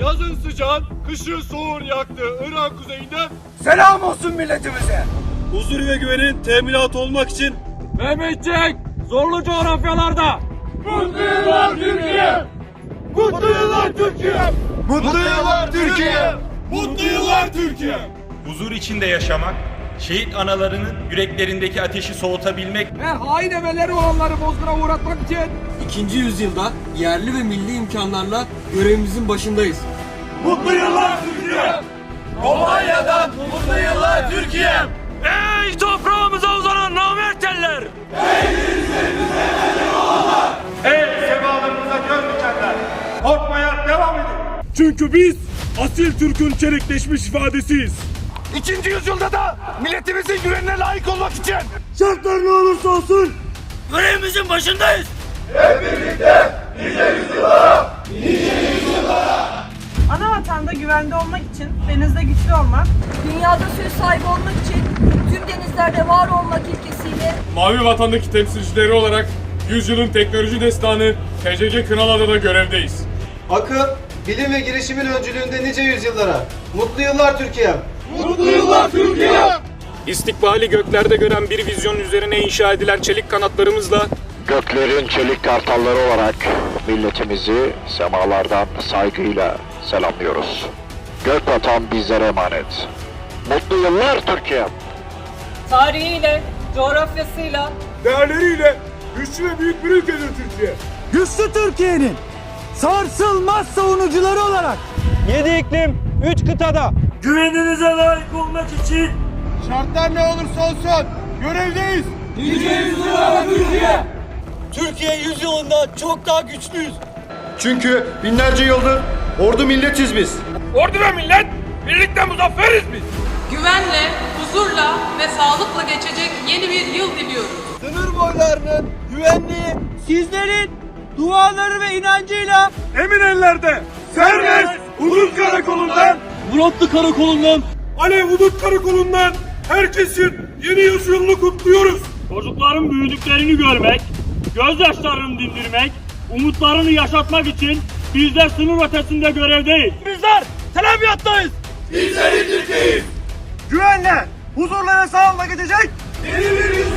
yazın sıcağın, kışın soğuğun yaktığı Irak kuzeyinden Selam olsun milletimize. huzur ve güvenin teminatı olmak için Mehmetçik zorlu coğrafyalarda Mutlu yıllar Türkiye! Mutlu yıllar Türkiye! Mutlu yıllar Türkiye. Mutlu yıllar Türkiye! huzur içinde yaşamak, şehit analarının yüreklerindeki ateşi soğutabilmek ve hain emelleri olanları bozguna uğratmak için İkinci yüzyılda yerli ve milli imkanlarla görevimizin başındayız. Mutlu yıllar Türkiye! Romanya'dan mutlu yıllar Türkiye! Ey toprağımıza uzanan namert eller! Ey semalarımıza göz dikenler! Korkmaya devam edin! Çünkü biz asil Türk'ün çelikleşmiş ifadesiyiz. İkinci yüzyılda da milletimizin güvenine layık olmak için Şartlar ne olursa olsun görevimizin başındayız. Ana vatanda güvende olmak için denizde güçlü olmak, Dünyada söz sahibi olmak için tüm denizlerde var olmak ilkesiyle Mavi Vatan'daki temsilcileri olarak yüzyılın teknoloji destanı TCG Kınalada'da görevdeyiz. Akıl, bilim ve girişimin öncülüğünde nice yüzyıllara. Mutlu yıllar Türkiye. İstikbali göklerde gören bir vizyon üzerine inşa edilen çelik kanatlarımızla Göklerin çelik kartalları olarak milletimizi semalardan saygıyla selamlıyoruz. Gök vatan bizlere emanet. Mutlu yıllar Türkiye. tarihiyle, coğrafyasıyla, değerleriyle güçlü ve büyük bir ülkedir Türkiye. güçlü Türkiye'nin sarsılmaz savunucuları olarak Yedi iklim, üç kıtada güveninize layık olmak için şartlar ne olursa olsun görevdeyiz. Türkiye yüzyılında çok daha güçlüyüz. Çünkü binlerce yıldır ordu milletiz biz. Ordu ve millet birlikte muzafferiz biz. güvenle, huzurla ve sağlıkla geçecek yeni bir yıl diliyoruz. Sınır boylarının güvenliği sizlerin duaları ve inancıyla Emin ellerde serbest hudut karakolundan Muratlı karakolundan Alev hudut karakolundan herkesin yeni yüzyılını kutluyoruz. Çocukların büyüdüklerini görmek, gözyaşlarını dindirmek, umutlarını yaşatmak için bizler sınır ötesinde görevdeyiz. Bizler televiyattayız. Bizleri Türkiye'yiz. Güvenle, huzurla ve sağlıkla gidecek yeni bir.